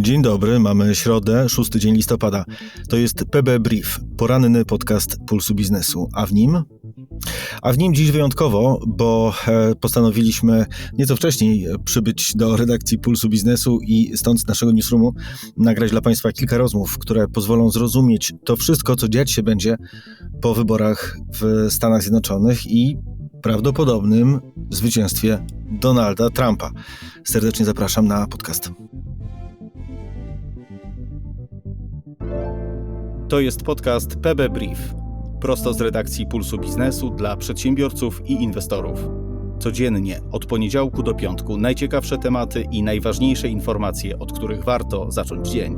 Dzień dobry, mamy środę, 6 dzień listopada. To jest PB Brief, poranny podcast Pulsu Biznesu, a w nim a w nim dziś wyjątkowo, bo e, postanowiliśmy nieco wcześniej przybyć do redakcji Pulsu Biznesu i stąd z naszego newsroomu nagrać dla Państwa kilka rozmów, które pozwolą zrozumieć to wszystko, co dziać się będzie po wyborach w Stanach Zjednoczonych i prawdopodobnym zwycięstwie Donalda Trumpa. Serdecznie zapraszam na podcast. To jest podcast PB Brief. Prosto z redakcji Pulsu Biznesu dla przedsiębiorców i inwestorów. Codziennie od poniedziałku do piątku najciekawsze tematy i najważniejsze informacje, od których warto zacząć dzień.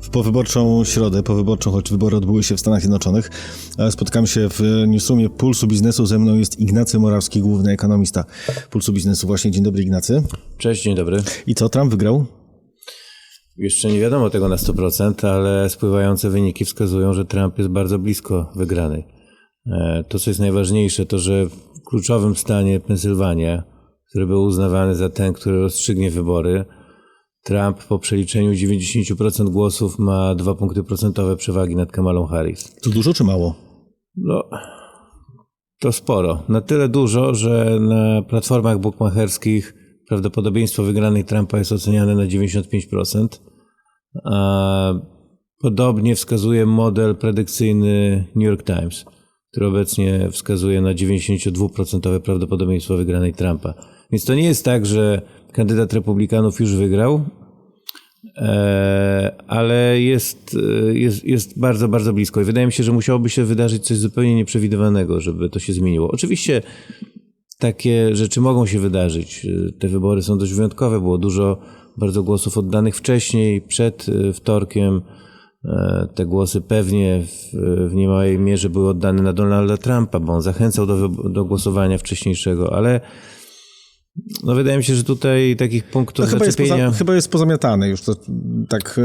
W powyborczą środę, powyborczą, choć wybory odbyły się w Stanach Zjednoczonych, spotkamy się w newsroomie Pulsu Biznesu. Ze mną jest Ignacy Morawski, główny ekonomista Pulsu Biznesu. Właśnie dzień dobry, Ignacy. Cześć, dzień dobry. I co, Trump wygrał? Jeszcze nie wiadomo tego na 100%, ale spływające wyniki wskazują, że Trump jest bardzo blisko wygranej. E, to, co jest najważniejsze, to że w kluczowym stanie Pensylwania, który był uznawany za ten, który rozstrzygnie wybory, Trump po przeliczeniu 90% głosów ma dwa punkty procentowe przewagi nad Kamalą Harris. To dużo czy mało? No, to sporo. Na tyle dużo, że na platformach bukmacherskich prawdopodobieństwo wygranej Trumpa jest oceniane na 95%. A podobnie wskazuje model predykcyjny New York Times, który obecnie wskazuje na 92% prawdopodobieństwo wygranej Trumpa. Więc to nie jest tak, że kandydat republikanów już wygrał, e, ale jest, jest, jest bardzo, bardzo blisko. I wydaje mi się, że musiałoby się wydarzyć coś zupełnie nieprzewidywanego, żeby to się zmieniło. Oczywiście takie rzeczy mogą się wydarzyć. Te wybory są dość wyjątkowe. Było dużo bardzo głosów oddanych wcześniej, przed y, wtorkiem. E, te głosy pewnie w, w niemałej mierze były oddane na Donalda Trumpa, bo on zachęcał do, do głosowania wcześniejszego, ale no wydaje mi się, że tutaj takich punktów no, chyba, jest poza, chyba jest pozamiatane już, to tak e,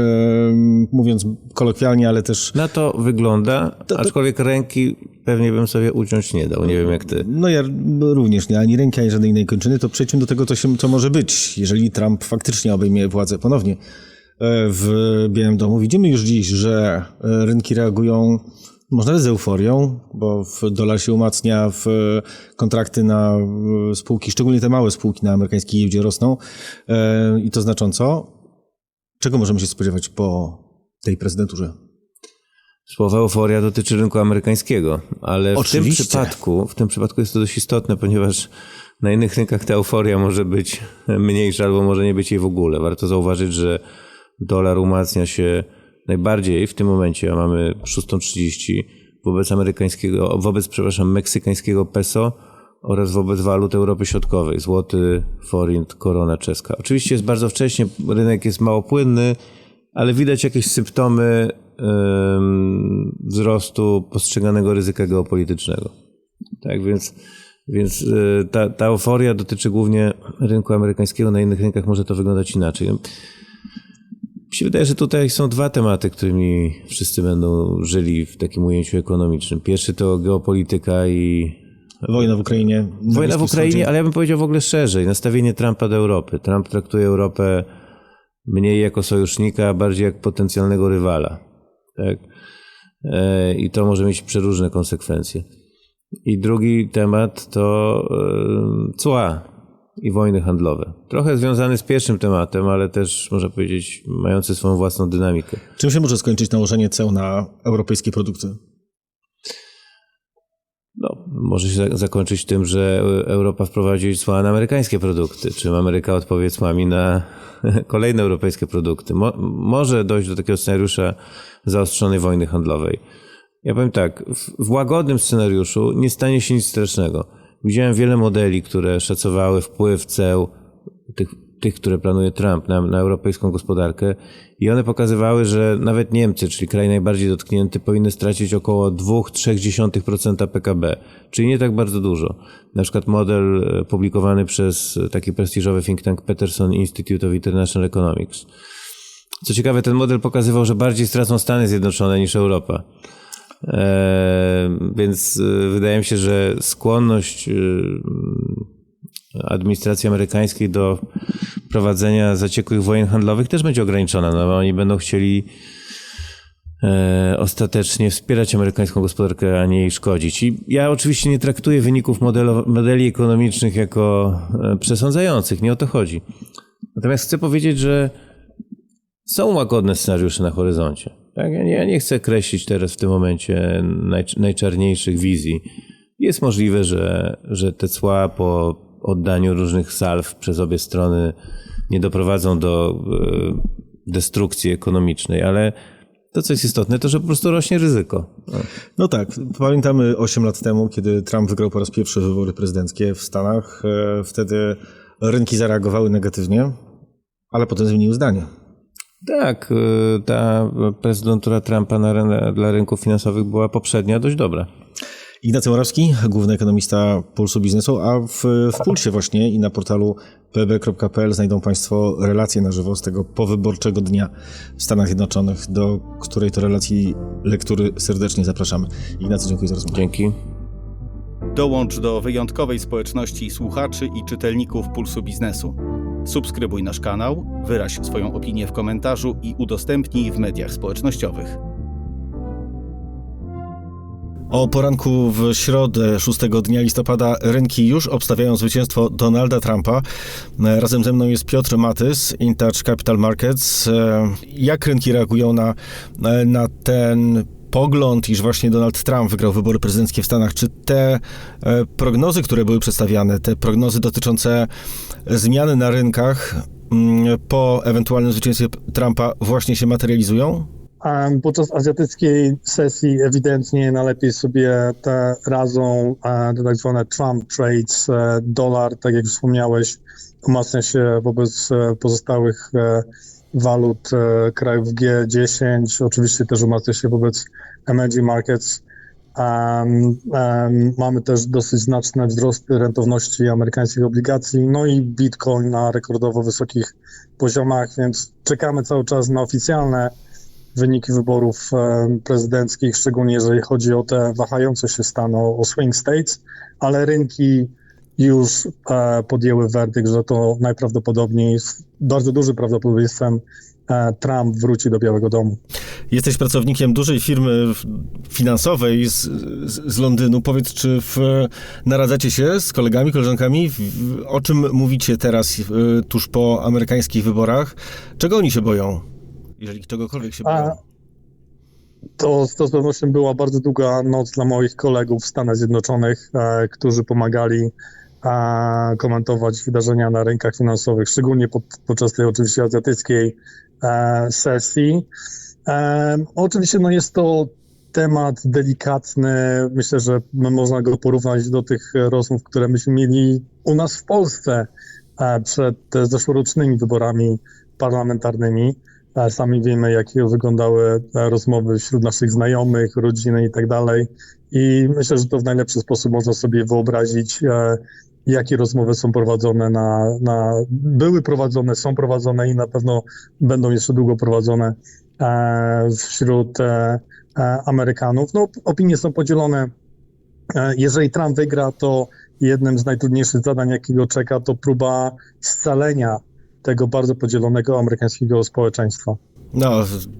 mówiąc kolokwialnie, ale też... Na to wygląda, to, to... aczkolwiek ręki pewnie bym sobie uciąć nie dał, nie wiem jak ty. No ja również nie, ani ręki, ani żadnej innej kończyny, to przejdźmy do tego, co, się, co może być, jeżeli Trump faktycznie obejmie władzę ponownie e, w Białym Domu. Widzimy już dziś, że e, rynki reagują może z euforią, bo dolar się umacnia, w kontrakty na spółki, szczególnie te małe spółki na amerykańskiej giełdzie rosną e, i to znacząco. Czego możemy się spodziewać po tej prezydenturze? Słowo euforia dotyczy rynku amerykańskiego, ale w tym, przypadku, w tym przypadku jest to dość istotne, ponieważ na innych rynkach ta euforia może być mniejsza albo może nie być jej w ogóle. Warto zauważyć, że dolar umacnia się najbardziej w tym momencie, a mamy 6.30 wobec amerykańskiego, wobec, przepraszam, meksykańskiego peso oraz wobec walut Europy Środkowej, złoty, forint, korona czeska. Oczywiście jest bardzo wcześnie, rynek jest mało płynny, ale widać jakieś symptomy wzrostu postrzeganego ryzyka geopolitycznego. Tak więc, więc e, ta, ta euforia dotyczy głównie rynku amerykańskiego, na innych rynkach może to wyglądać inaczej. Się wydaje, że tutaj są dwa tematy, którymi wszyscy będą żyli w takim ujęciu ekonomicznym. Pierwszy to geopolityka i. Wojna w Ukrainie. Wojna w Ukrainie, ale ja bym powiedział w ogóle szerzej. Nastawienie Trumpa do Europy. Trump traktuje Europę mniej jako sojusznika, a bardziej jak potencjalnego rywala. Tak? E, I to może mieć przeróżne konsekwencje. I drugi temat to e, cła i wojny handlowe. Trochę związany z pierwszym tematem, ale też można powiedzieć mający swoją własną dynamikę. Czym się może skończyć nałożenie ceł na europejskie produkty? No, może się zakończyć tym, że Europa wprowadzi cła na amerykańskie produkty, czy Ameryka odpowie cłami na kolejne europejskie produkty. Mo może dojść do takiego scenariusza zaostrzonej wojny handlowej. Ja powiem tak, w łagodnym scenariuszu nie stanie się nic strasznego Widziałem wiele modeli, które szacowały wpływ ceł, tych, tych które planuje Trump na, na europejską gospodarkę i one pokazywały, że nawet Niemcy, czyli kraj najbardziej dotknięty, powinny stracić około 2,3% PKB, czyli nie tak bardzo dużo. Na przykład model e, publikowany przez taki prestiżowy think tank Peterson Institute of International Economics. Co ciekawe, ten model pokazywał, że bardziej stracą Stany Zjednoczone niż Europa. E, więc e, wydaje mi się, że skłonność e, administracji amerykańskiej do prowadzenia zaciekłych wojen handlowych też będzie ograniczona, no bo oni będą chcieli e, ostatecznie wspierać amerykańską gospodarkę, a nie jej szkodzić. I ja oczywiście nie traktuję wyników modeli ekonomicznych jako przesądzających, nie o to chodzi. Natomiast chcę powiedzieć, że są łagodne scenariusze na horyzoncie. Tak? Ja, nie, ja nie chcę kreślić teraz w tym momencie naj, najczarniejszych wizji. Jest możliwe, że, że te cła po oddaniu różnych salw przez obie strony nie doprowadzą do e, destrukcji ekonomicznej, ale to, co jest istotne, to, że po prostu rośnie ryzyko. No. No tak, pamiętamy 8 lat temu, kiedy Trump wygrał po raz pierwszy wybory prezydenckie w Stanach. E, Wtedy rynki zareagowały negatywnie, ale potem zmieniły zdanie. Tak, y, ta prezydentura Trumpa na, dla rynków finansowych była poprzednia dość dobra. Ignacy Morawski, główny ekonomista Pulsu Biznesu, a w, w Pulsie właśnie i na portalu pb.pl znajdą Państwo relacje na żywo z tego powyborczego dnia w Stanach Zjednoczonych, do której to relacji lektury serdecznie zapraszamy. Ignacy, dziękuję za rozmowę. Dzięki. Dołącz do wyjątkowej społeczności słuchaczy i czytelników Pulsu Biznesu. Subskrybuj nasz kanał, wyraź swoją opinię w komentarzu i udostępnij w mediach społecznościowych. O poranku w środę 6 dnia listopada rynki już obstawiają zwycięstwo Donalda Trumpa. Razem ze mną jest Piotr Matys, InTouch Capital Markets. E, Jak rynki reagują na, e, na ten pogląd, iż właśnie Donald Trump wygrał wybory prezydenckie w Stanach? Czy te e, prognozy, które były przedstawiane, te prognozy dotyczące zmiany na rynkach mm, po ewentualnym zwycięstwie Trumpa właśnie się materializują? Podczas azjatyckiej sesji ewidentnie najlepiej sobie te radzą te tak zwane Trump trades. E, Dolar, tak jak wspomniałeś, umacnia się wobec e, pozostałych walut e, krajów G10. Oczywiście też umacnia się wobec emerging markets. Em, em, mamy też dosyć znaczne wzrosty rentowności amerykańskich obligacji, no i Bitcoin na rekordowo wysokich poziomach, więc czekamy cały czas na oficjalne wyniki wyborów e, prezydenckich, szczególnie jeżeli chodzi o te wahające się stany, o swing states, ale rynki już e, podjęły werdykt, że to najprawdopodobniej, z bardzo dużym prawdopodobieństwem e, Trump wróci do Białego Domu. Jesteś pracownikiem dużej firmy finansowej z, z, z Londynu. Powiedz, czy w, naradzacie się z kolegami, koleżankami? W, o czym mówicie teraz, y, tuż po amerykańskich wyborach? Czego oni się boją? Jeżeli czegokolwiek się boją. A, To, to z pewnością była bardzo długa noc dla moich kolegów w Stanach Zjednoczonych, e, którzy pomagali e, komentować wydarzenia na rynkach finansowych, szczególnie pod, podczas tej oczywiście azjatyckiej e, sesji. E, oczywiście no jest to temat delikatny. Myślę, że no, można go porównać do tych rozmów, które myśmy mieli u nas w Polsce e, przed e, zeszłorocznymi wyborami parlamentarnymi. E, Sami wiemy, jak wyglądały rozmowy wśród naszych znajomych, rodziny i tak dalej. I myślę, że to w najlepszy sposób można sobie wyobrazić, jakie rozmowy są prowadzone na, na były prowadzone, są prowadzone i na pewno będą jeszcze długo prowadzone e, wśród e, e, Amerykanów. No, opinie są podzielone. Jeżeli Trump wygra, to jednym z najtrudniejszych zadań, jakiego czeka, to próba scalenia tego bardzo podzielonego amerykańskiego społeczeństwa. No,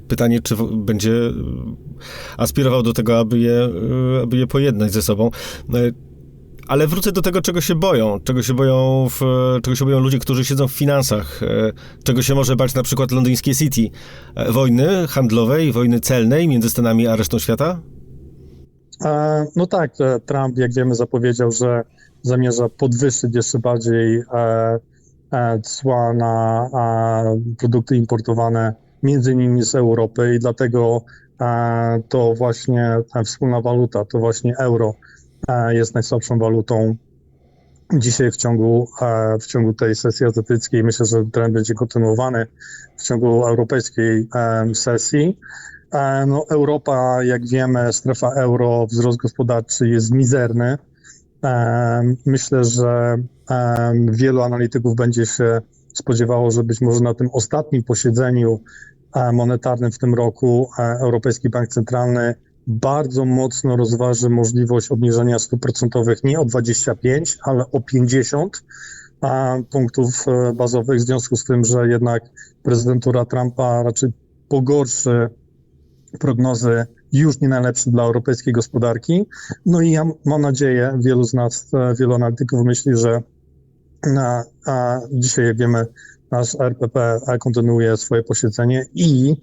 pytanie, czy będzie aspirował do tego, aby je, aby je pojednać ze sobą. Ale wrócę do tego, czego się boją. Czego się boją, w, czego się boją ludzie, którzy siedzą w finansach. y, Czego się może bać na przykład londyńskie City. Y, Wojny handlowej, wojny celnej między Stanami a resztą świata? E, No tak, e, Trump, jak wiemy, zapowiedział, że zamierza podwyższyć jeszcze bardziej e, e, cła na e, produkty importowane, między innymi z Europy i dlatego e, to właśnie ta wspólna waluta, to właśnie euro e, jest najsłabszą walutą dzisiaj w ciągu, w ciągu tej sesji azjatyckiej. Myślę, że trend będzie kontynuowany w ciągu europejskiej sesji. E, No, Europa, jak wiemy, strefa euro, wzrost gospodarczy jest mizerny. E, Myślę, że wielu analityków będzie się spodziewało, że być może na tym ostatnim posiedzeniu e, monetarnym w tym roku Europejski Bank Centralny bardzo mocno rozważy możliwość obniżenia stóp procentowych nie o 25, ale o 50 punktów e, bazowych, w związku z tym, że jednak prezydentura Trumpa raczej pogorszy prognozy już nie najlepsze dla europejskiej gospodarki. No i ja mam nadzieję, wielu z nas, e, wielu analityków myśli, że na, a dzisiaj, wiemy, nasz RPP kontynuuje swoje posiedzenie i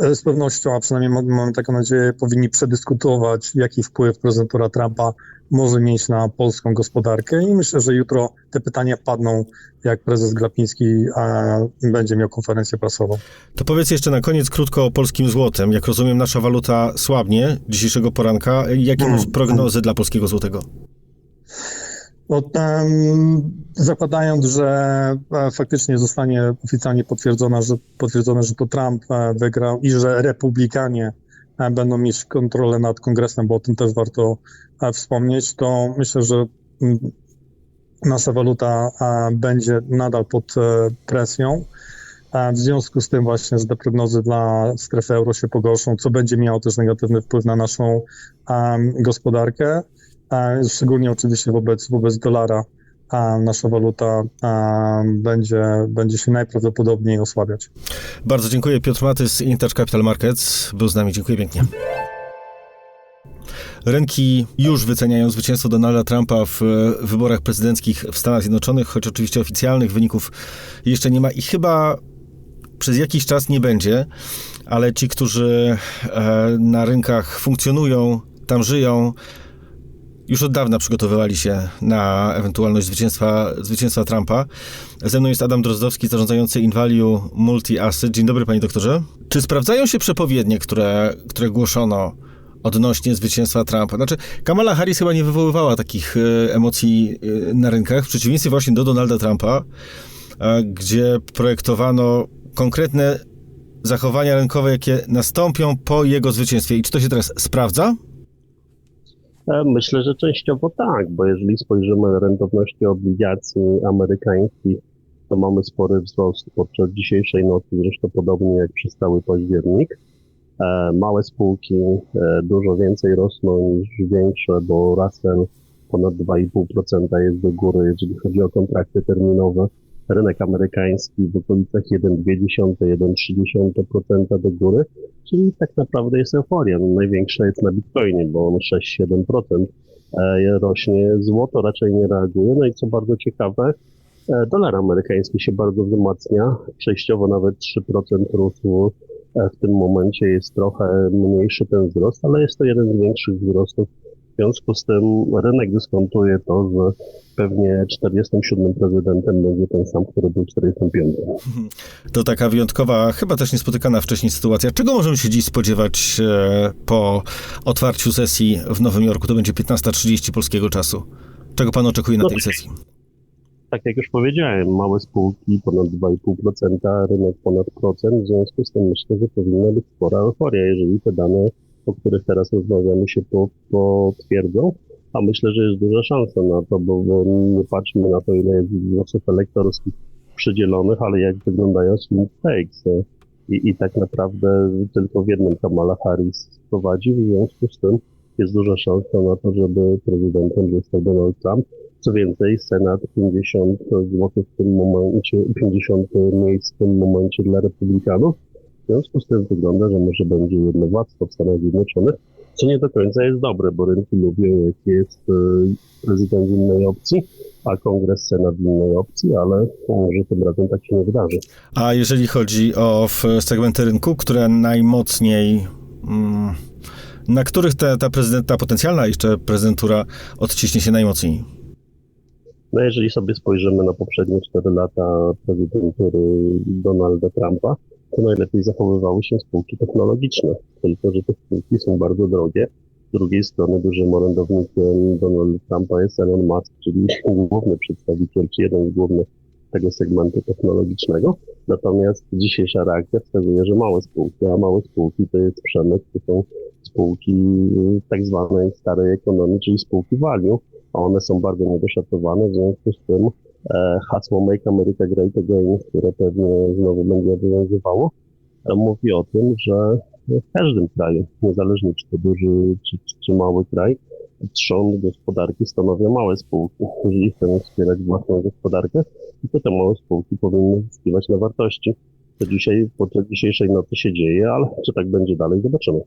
e, z pewnością, a przynajmniej mamy taką nadzieję, powinni przedyskutować, jaki wpływ prezydentura Trumpa może mieć na polską gospodarkę. I myślę, że jutro te pytania padną, jak prezes Glapiński a, będzie miał konferencję prasową. To powiedz jeszcze na koniec krótko o polskim złotem. Jak rozumiem, nasza waluta słabnie dzisiejszego poranka. Jakie masz prognozy dla polskiego złotego? No, zakładając, że e, faktycznie zostanie oficjalnie potwierdzone, że, potwierdzone, że to Trump e, wygrał i że republikanie e, będą mieć kontrolę nad kongresem, bo o tym też warto wspomnieć, to myślę, że nasza waluta będzie nadal pod presją. W związku z tym właśnie, że te prognozy dla strefy euro się pogorszą, co będzie miało też negatywny wpływ na naszą gospodarkę szczególnie oczywiście wobec, wobec dolara nasza waluta będzie, będzie się najprawdopodobniej osłabiać. Bardzo dziękuję. Piotr Matys, Intouch Capital Markets był z nami. Dziękuję pięknie. Rynki już wyceniają zwycięstwo Donalda Trumpa w wyborach prezydenckich w Stanach Zjednoczonych, choć oczywiście oficjalnych wyników jeszcze nie ma i chyba przez jakiś czas nie będzie, ale ci, którzy e, na rynkach funkcjonują, tam żyją, już od dawna przygotowywali się na ewentualność zwycięstwa, zwycięstwa Trumpa. Ze mną jest Adam Drozdowski, zarządzający Invalue Multi Asset. Dzień dobry, panie doktorze. Czy sprawdzają się przepowiednie, które, które głoszono odnośnie zwycięstwa Trumpa? Znaczy, Kamala Harris chyba nie wywoływała takich e, emocji e, na rynkach, w przeciwieństwie właśnie do Donalda Trumpa, e, gdzie projektowano konkretne zachowania rynkowe, jakie nastąpią po jego zwycięstwie. I czy to się teraz sprawdza? Myślę, że częściowo tak, bo jeżeli spojrzymy na rentowności obligacji amerykańskich, to mamy spory wzrost podczas dzisiejszej nocy, zresztą podobnie jak przez cały październik. E, małe spółki e, dużo więcej rosną niż większe, bo Russell ponad 2,5% jest do góry, jeżeli chodzi o kontrakty terminowe rynek amerykański w okolicach 1,2-1,3% do góry, czyli tak naprawdę jest euforia. No, największa jest na Bitcoinie, bo on 6-7% e, rośnie, złoto raczej nie reaguje. No i co bardzo ciekawe, e, dolar amerykański się bardzo wzmacnia, przejściowo nawet 3% rósł e, w tym momencie jest trochę mniejszy ten wzrost, ale jest to jeden z większych wzrostów w związku z tym rynek dyskontuje to, że pewnie 47 prezydentem będzie ten sam, który był 45. To taka wyjątkowa, chyba też niespotykana wcześniej sytuacja. Czego możemy się dziś spodziewać e, po otwarciu sesji w Nowym Jorku? To będzie 15.30 polskiego czasu. Czego pan oczekuje na no, tej sesji? Tak jak już powiedziałem, małe spółki ponad 2,5%, rynek ponad procent, w związku z tym myślę, że powinna być spora euforia, jeżeli te dane o których teraz rozmawiamy, się potwierdzą. A myślę, że jest duża szansa na to, bo, bo nie patrzmy na to, ile jest głosów elektorskich przydzielonych, ale jak wyglądają swing takes. I, I tak naprawdę tylko w jednym Kamala Harris prowadzi, w związku z tym jest duża szansa na to, żeby prezydentem został Donald Trump. Co więcej, Senat 50 zł w tym momencie, 50 miejsc w tym momencie dla republikanów, w związku z tym wygląda, że może będzie jednowładztwo w Stanach Zjednoczonych, co nie do końca jest dobre, bo rynki lubią, jak jest e, prezydent w innej opcji, a kongres, senat w innej opcji, ale może tym razem tak się nie wydarzy. A jeżeli chodzi o segmenty rynku, które najmocniej... Mm, na których ta, ta, prezydent, ta potencjalna jeszcze prezydentura odciśnie się najmocniej? No jeżeli sobie spojrzymy na poprzednie 4 lata prezydentury Donalda Trumpa, to najlepiej zachowywały się spółki technologiczne, tylko że te spółki są bardzo drogie. Z drugiej strony dużym orędownikiem Donalda Trumpa jest Elon Musk, czyli główny przedstawiciel, czy jeden z głównych tego segmentu technologicznego. Natomiast dzisiejsza reakcja wskazuje, że małe spółki, a małe spółki to jest przemysł, to są spółki tak zwanej starej ekonomii, czyli spółki value, a one są bardzo niedoszacowane, w związku z tym hasło Make America Great Again, które pewnie znowu będzie obowiązywało, e, mówi o tym, że w każdym kraju, niezależnie czy to duży, czy, czy mały kraj, trzon gospodarki stanowią małe spółki. Jeżeli chcemy wspierać własną gospodarkę, to te małe spółki powinny zyskiwać na wartości. To dzisiaj, podczas dzisiejszej nocy się dzieje, ale czy tak będzie dalej, zobaczymy.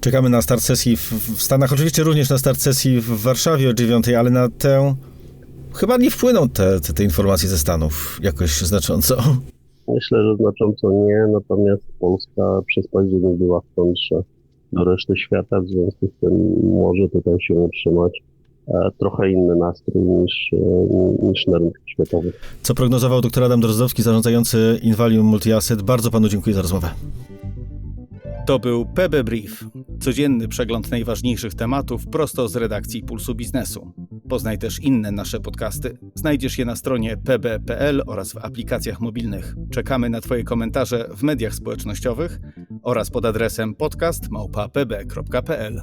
Czekamy na start sesji w, w Stanach, oczywiście również na start sesji w Warszawie o 9, ale na tę chyba nie wpłyną te, te, te informacje ze Stanów jakoś znacząco. Myślę, że znacząco nie, natomiast Polska przez październik była w kontrze do reszty świata, w związku z tym może tutaj się utrzymać e, trochę inny nastrój niż, e, niż na rynkach światowych. Co prognozował dr Adam Drozdowski, zarządzający Invalium Multi-Asset. Bardzo panu dziękuję za rozmowę. To był PB Brief, codzienny przegląd najważniejszych tematów prosto z redakcji Pulsu Biznesu. Poznaj też inne nasze podcasty. Znajdziesz je na stronie pb.pl oraz w aplikacjach mobilnych. Czekamy na Twoje komentarze w mediach społecznościowych oraz pod adresem podcast.pb.pl.